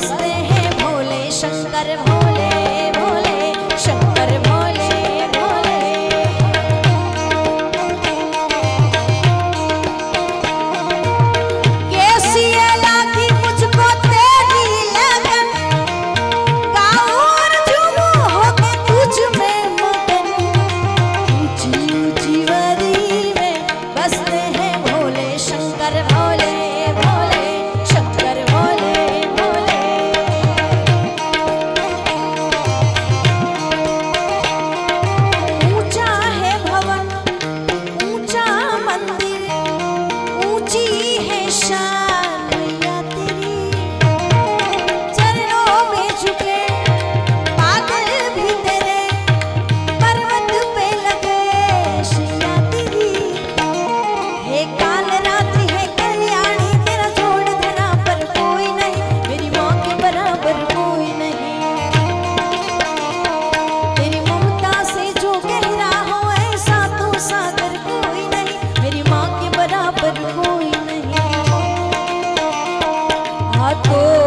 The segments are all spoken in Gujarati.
আসতে কত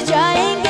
जाएंगे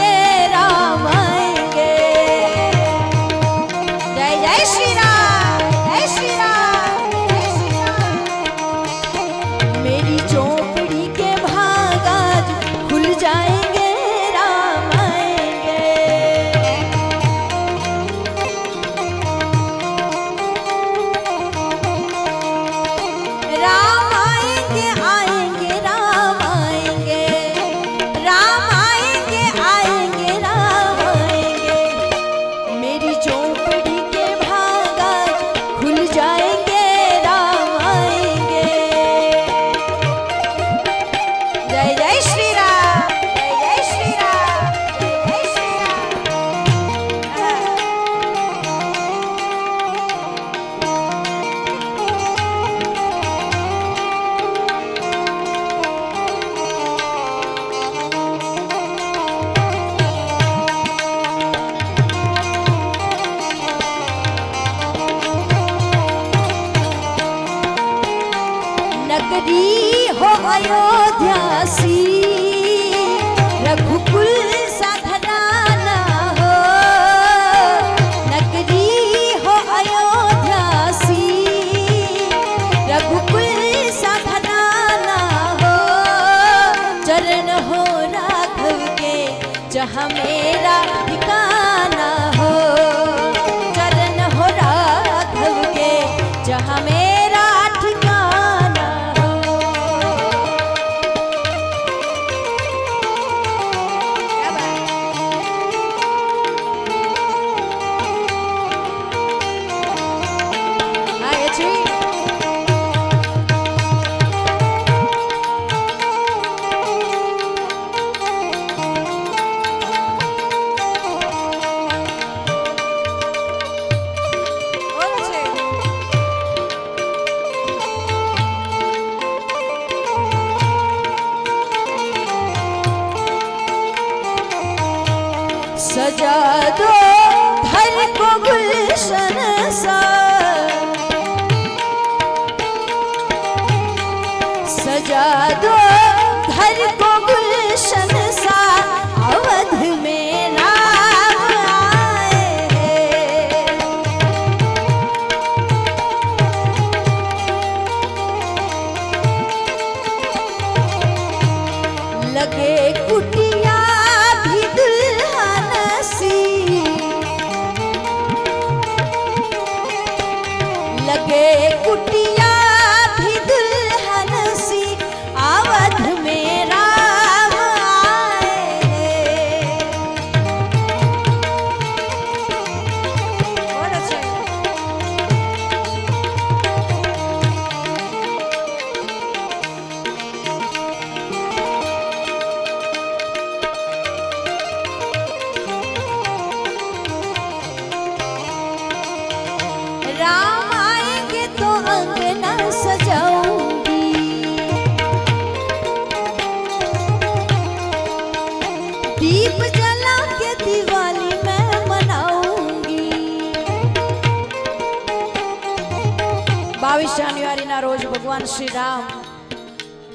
हर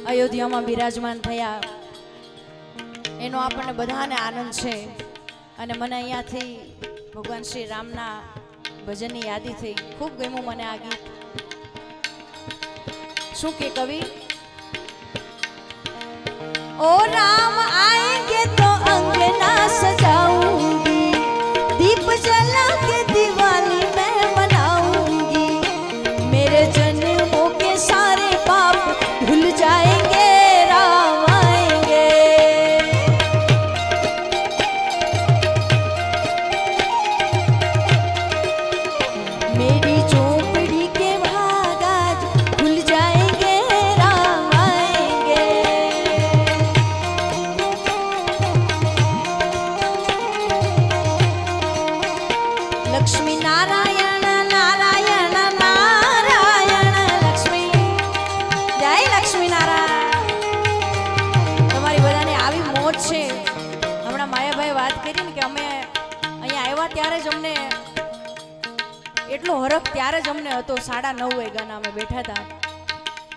અયોધ્યામાં બિરાજમાન થયા. એનો આપણને બધાને આનંદ છે. અને મને અહીંયાથી ભગવાન શ્રી રામના ભજનની યાદી થઈ. ખૂબ ગમ્યું મને આ ગીત. શું કે કવિ? ઓ રામ આએંગે તો અંગના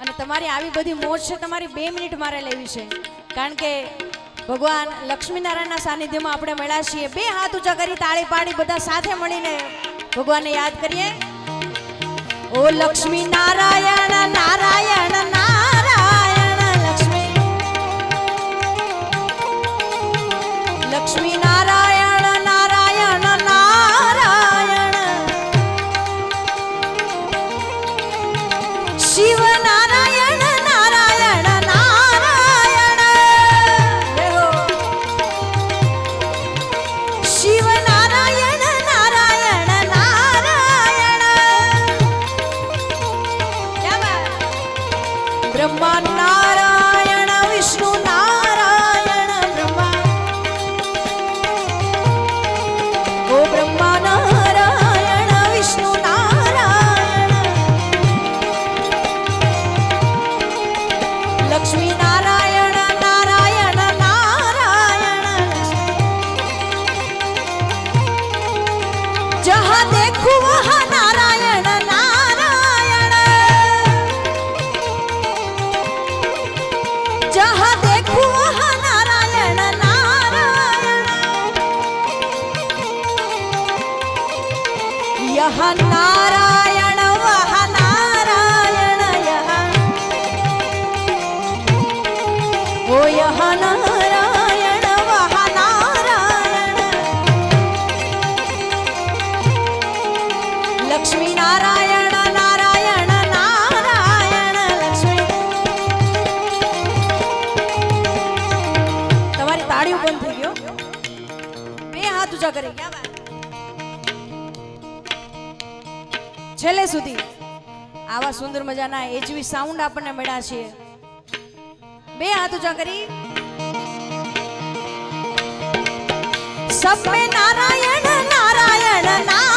અને તમારી આવી બધી મોજ છે, તમારી બે મિનિટ મારે લેવી છે. કારણ કે ભગવાન લક્ષ્મીનારાયણના સાનિધ્યમાં આપણે મળ્યા છીએ. બે હાથ ઊંચા કરી, તાળી પાડી, બધા સાથે મળીને ભગવાનને યાદ કરીએ. ઓ લક્ષ્મી નારાયણ નારાયણ નારાયણ તાળીઓ બંધ થઈ ગયો. બે હાથ ઊંચા કરી. છેલ્લે સુધી. આવા સુંદર મજાના એચવી સાઉન્ડ આપણને મળ્યા છે. બે હાથ ઊંચા કરી. સબ મે નારાયણ નારાયણ નારાયણ